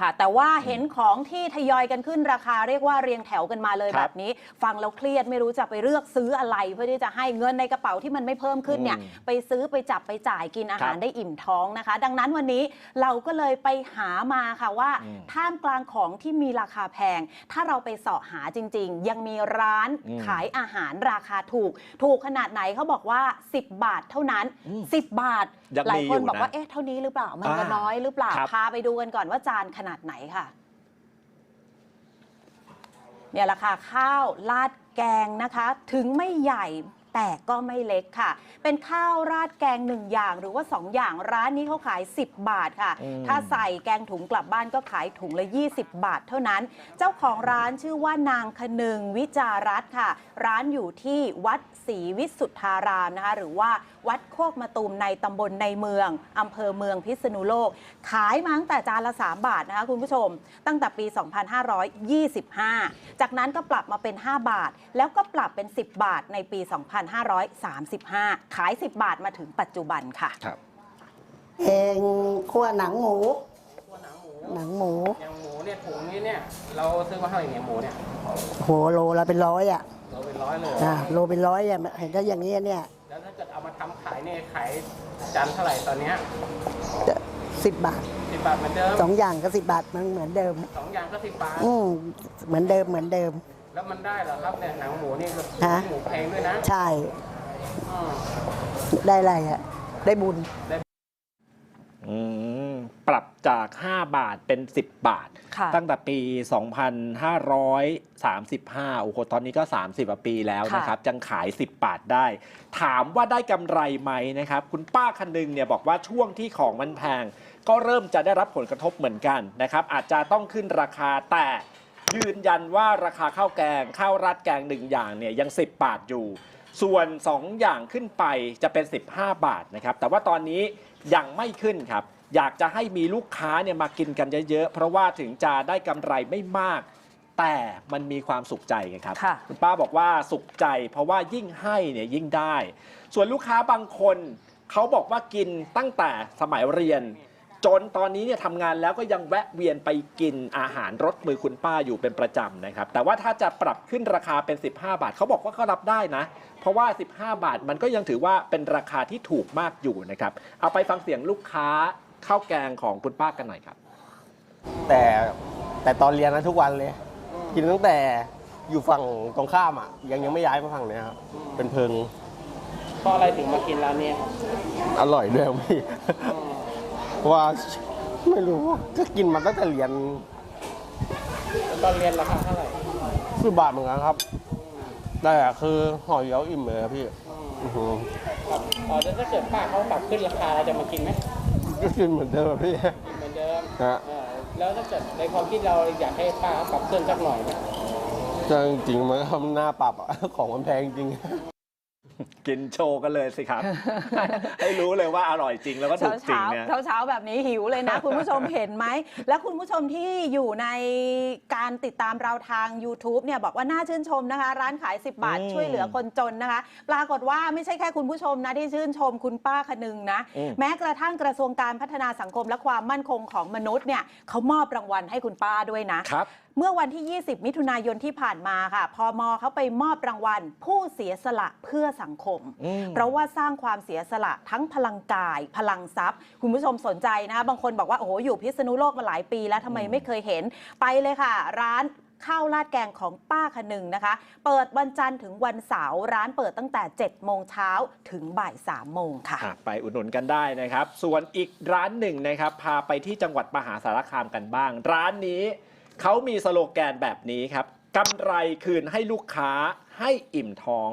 ค่ะแต่ว่าเห็นของที่ทยอยกันขึ้นราคาเรียกว่าเรียงแถวกันมาเลยครัแบบบนี้ ฟังแล้วเครียดไม่รู้จะไปเลือกซื้ออะไร เพื่อที่จะให้เงินในกระเป๋าที่มันไม่เพิ่มขึ้นเนี่ยอืมไปซื้อไปจับไปจ่ายกินอาหารครับได้อิ่มท้องนะคะ ดังนั้นวันนี้เราก็เลยไปหามาค่ะว่าอืมท่ามกลางของที่มีราคาแพง ถ้าเราไปเสาะหาจริง ๆ ยังมีร้านอืมขายอาหารราคาถูก ถูกขนาดไหนเขาบอกว่า 10 บาทเท่านั้นอืม10 บาทยังหลายมีคนอยู่บอกว่านะเอ๊ะเท่านี้หรือเปล่ามันจะอ่าน้อยหรือเปล่าครับพาไปดูกันก่อนว่าจานขนาดไหนค่ะเนี่ยแหละค่ะข้าวราดแกงนะคะ ถึงไม่ใหญ่แต่ก็ไม่เล็กค่ะ เป็นข้าวราดแกงหนึ่งอย่างหรือว่า 2 อย่างร้านนี้เขาขาย 10 บาทค่ะอืมถ้าใส่แกงถุงกลับบ้านก็ขายถุงละ 20 บาทเท่านั้น เจ้าของร้านชื่อว่านางคนึงวิจารัตน์ค่ะ ร้านอยู่ที่วัดศรีวิสุทธารามนะคะ หรือว่าวัดโคกมะตูมในตำบลในเมืองอำเภอเมืองพิษณุโลก ขายมาตั้งแต่จานละ 3 บาทนะคะคุณผู้ชม ตั้งแต่ปี 2525 จากนั้นก็ปรับมาเป็น 5 บาท แล้วก็ปรับเป็น 10 บาทในปี2535 ขาย 10 บาทมาถึงปัจจุบันค่ะ ครับ เองคั่วหนังหมู ตัวหนังหมู หนังหมู อย่างหมูเนี่ยถุงนี้เนี่ย เราซื้อมาเท่าไหร่เนี่ยหมูเนี่ยโหโลละเป็นร้อยอะเราเป็นร้อยเลยนะโลเป็นร้อยอะเห็นก็อย่างนี้ยเนี่ยแล้วถ้าเกิดเอามาทำขายเนี่ยขายจานเท่าไหร่ตอนเนี้ยสิบบาทสิบบาทเหมือนเดิมสองอย่างก็สิบบาทมันเหมือนเดิม สองอย่างก็สิบบาท อืมเหมือนเดิมเหมือนเดิม แล้วมันได้เหรอครับเนี่ยหนังหมูนี่ก็ฮะ หมูแพงด้วยนะใช่ อืม ได้อะไรอะได้บุญ อืมปรับจาก 5 บาทเป็น 10 บาท ค่ะ ตั้งแต่ปี 2535 โอ้โห ตอนนี้ก็ 30กว่าปีแล้วนะครับจังขาย 10 บาทได้ ถามว่าได้กำไรไหมนะครับ คุณป้าคันนึงเนี่ยบอกว่าช่วงที่ของมันแพง ก็เริ่มจะได้รับผลกระทบเหมือนกันนะครับ อาจจะต้องขึ้นราคาแต่ ยืนยันว่าราคาข้าวแกงข้าวราดแกงหนึ่งอย่างเนี่ยยัง 10 บาทอยู่ ส่วน 2 อย่างขึ้นไปจะเป็น 15 บาทนะครับ แต่ว่าตอนนี้ยังไม่ขึ้นครับ อยากจะให้มีลูกค้าเนี่ยมากินกันเยอะๆ เพราะว่าถึงจะได้กำไรไม่มาก แต่มันมีความสุขใจไงครับค่ะณป้าบอกว่าสุขใจ เพราะว่ายิ่งให้เนี่ยยิ่งได้ ส่วนลูกค้าบางคนเขาบอกว่ากินตั้งแต่สมัยเรียน จนตอนนี้เนี่ยทำงานแล้วก็ยังแวะเวียนไปกินอาหารรสมือคุณป้าอยู่เป็นประจำนะครับ แต่ว่าถ้าจะปรับขึ้นราคาเป็น 15 บาทเขาบอกว่าก็รับได้นะ เพราะว่า 15 บาทมันก็ยังถือว่าเป็นราคาที่ถูกมากอยู่นะครับ เอาไปฟังเสียงลูกค้าข้าวแกงของคุณป้ากันหน่อยครับ แต่แต่ตอนเรียนนะทุกวันเลย กินตั้งแต่อยู่ฝั่งตรงข้ามอะ ยังยังไม่ย้ายมาฝั่งเนี้ยครับเป็นเพิงเพราะอะไรถึงมากินร้านเนี้ยอร่อยด้วยครับพี่เพราะ ว่าไม่รู้ก็กินมาตั้งแต่เรียนแล้วตอนเรียนราคาเท่าไหร่สิบบาทเหมือนกันครับแต่คือห่อเดียวอิ่มเลยครับพี่อื้อหือครับอ๋อแล้วถ้าเกิดป้าเขาปรับขึ้นราคาเราจะมากินไหมก็กินเหมือนเดิมอะพี่ กินเหมือนเดิมฮะ เออแล้วถ้าเกิดในความคิดเราอยากให้ป้าเขาปรับขึ้นสักหน่อยไหม แต่จริงๆมันก็หน้าปรับอะของมันแพงจริง กินโชว์กันเลยสิครับ ให้รู้เลยว่าอร่อยจริงแล้วก็ถูเช้ากจริงเช้าเนี่ย เช้าเช้าๆแบบนี้หิวเลยนะ คุณผู้ชมเห็นไหม และคุณผู้ชมที่อยู่ในการติดตามเราทาง YouTube เนี่ยบอกว่าน่าชื่นชมนะคะ ร้านขาย 10 บาทอืมช่วยเหลือคนจนนะคะ ปรากฏว่าไม่ใช่แค่คุณผู้ชมนะ ที่ชื่นชมคุณป้าคนึงนะ อืม แม้กระทั่งกระทรวงการพัฒนาสังคมและความมั่นคงของมนุษย์เนี่ยเขามอบรางวัลให้คุณป้าด้วยนะ ครับ เมื่อวันที่ 20 มิถุนายนที่ผ่านมาค่ะพมเขาไปมอบรางวัล ผู้เสียสละเพื่อสังคมอืมเพราะว่าสร้างความเสียสละทั้งพลังกาย พลังทรัพย์ คุณผู้ชมสนใจนะคะบางคนบอกว่า โอ้โห อยู่พิษณุโลกมาหลายปีแล้วทำไมไม่เคยเห็นไปเลยค่ะ ร้านข้าวราดแกงของป้าคนึงนะคะ เปิดวันจันทร์ถึงวันเสาร์ร้านเปิดตั้งแต่ 7 โมงเช้าถึงบ่าย 3 โมงค่ะอะไปอุดหนุนกันได้นะครับ ส่วนอีกร้านหนึ่งนะครับ พาไปที่จังหวัดมหาสารคามกันบ้าง ร้านนี้ เขามีสโลแกนแบบนี้ครับกำไรคืนให้ลูกค้าให้อิ่มท้อง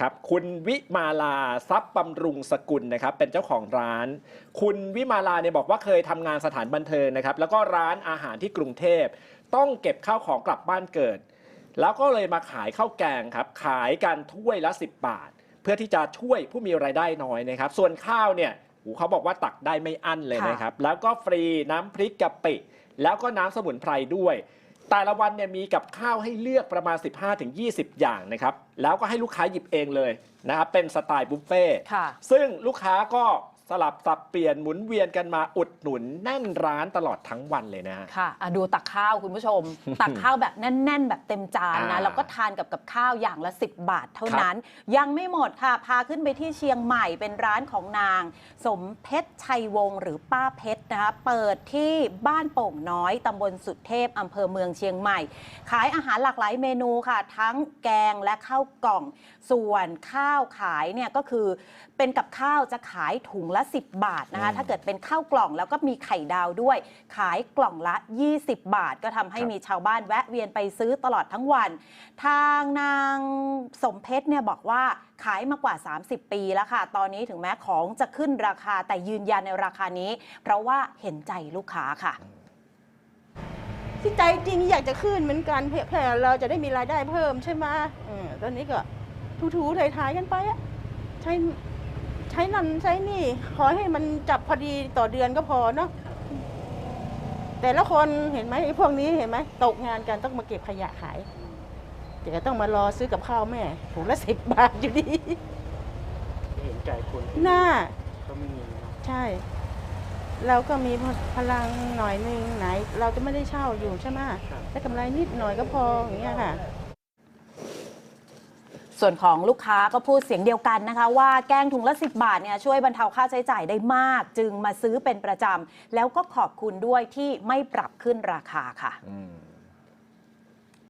ครับคุณวิมาลาทรัพย์บำรุงสกุลนะครับเป็นเจ้าของร้าน คุณวิมาลาเนี่ยบอกว่าเคยทำงานสถานบันเทิงนะครับแล้วก็ร้านอาหารที่กรุงเทพ ต้องเก็บข้าวของกลับบ้านเกิด แล้วก็เลยมาขายข้าวแกงครับขายกันถ้วยละ 10 บาท เพื่อที่จะช่วยผู้มีรายได้น้อยนะครับ ส่วนข้าวเนี่ย หเขาบอกว่าตักได้ไม่อั้นเลยนะครับ แล้วก็ฟรีน้ำพริกกะปิ แล้วก็น้ำสมุนไพรด้วย แต่ละวันเนี่ยมีกับข้าวให้เลือกประมาณ 15-20 อย่างนะครับ แล้วก็ให้ลูกค้าหยิบเองเลยนะครับ เป็นสไตล์บุฟเฟ่ต์ค่ะซึ่งลูกค้าก็ สลับสับเปลี่ยนหมุนเวียนกันมาอุดหนุนแน่นร้านตลอดทั้งวันเลยนะฮะ ค่ะอะดูตักข้าวคุณผู้ชม ตักข้าวแบบแน่น ๆ แบบเต็มจานอ่านะแล้วก็ทานกับกับข้าวอย่างละ 10 บาทเท่านั้น ยังไม่หมดค่ะ พาขึ้นไปที่เชียงใหม่เป็นร้านของนาง สมเพชรชัยวงศ์หรือป้าเพชรนะคะ เปิดที่บ้านโป่งน้อยตำบลสุดเทพอำเภอเมืองเชียงใหม่ ขายอาหารหลากหลายเมนูค่ะ ทั้งแกงและข้าวกล่อง ส่วนข้าวขายเนี่ยก็คือเป็นกับข้าวจะขายถุงละ10 บาทนะคะอืมถ้าเกิดเป็นข้าวกล่องแล้วก็มีไข่ดาวด้วย ขายกล่องละ 20 บาท ก็ทำให้ครับมีชาวบ้านแวะเวียนไปซื้อตลอดทั้งวัน ทางนางสมเพชรเนี่ยบอกว่าขายมากว่า 30 ปีแล้วค่ะ ตอนนี้ถึงแม้ของจะขึ้นราคาแต่ยืนยันในราคานี้ เพราะว่าเห็นใจลูกค้าค่ะที่ใจจริงอยากจะขึ้นเหมือนกันเพื่อเพื่อเราจะได้มีรายได้เพิ่มใช่ไหมเออตอนนี้ก็ถูๆถ่ายๆกันไปอะใช้ ใช้นั่นใช้นี่ ขอให้มันจับพอดีต่อเดือนก็พอเนาะแต่ละคนเห็นไหมไอ้พวกนี้เห็นไหมตกงานกันต้องมาเก็บขยะขายเดี๋ยวต้องมารอซื้อกับข้าวแม่ถุงละสิบบาทอยู่ดีเห็นใจคนหน้าก็ไม่มีเนอะใช่ เราก็มีพลังหน่อยนึงไหน เราจะไม่ได้เช่าอยู่ใช่ไหมได้กำไรนิดหน่อยก็พออย่างเงี้ยค่ะ ส่วนของลูกค้าก็พูดเสียงเดียวกันนะคะ ว่าแกงถุงละ 10 บาทเนี่ยช่วยบรรเทาค่าใช้จ่ายได้มาก จึงมาซื้อเป็นประจำแล้วก็ขอบคุณด้วยที่ไม่ปรับขึ้นราคาค่ะ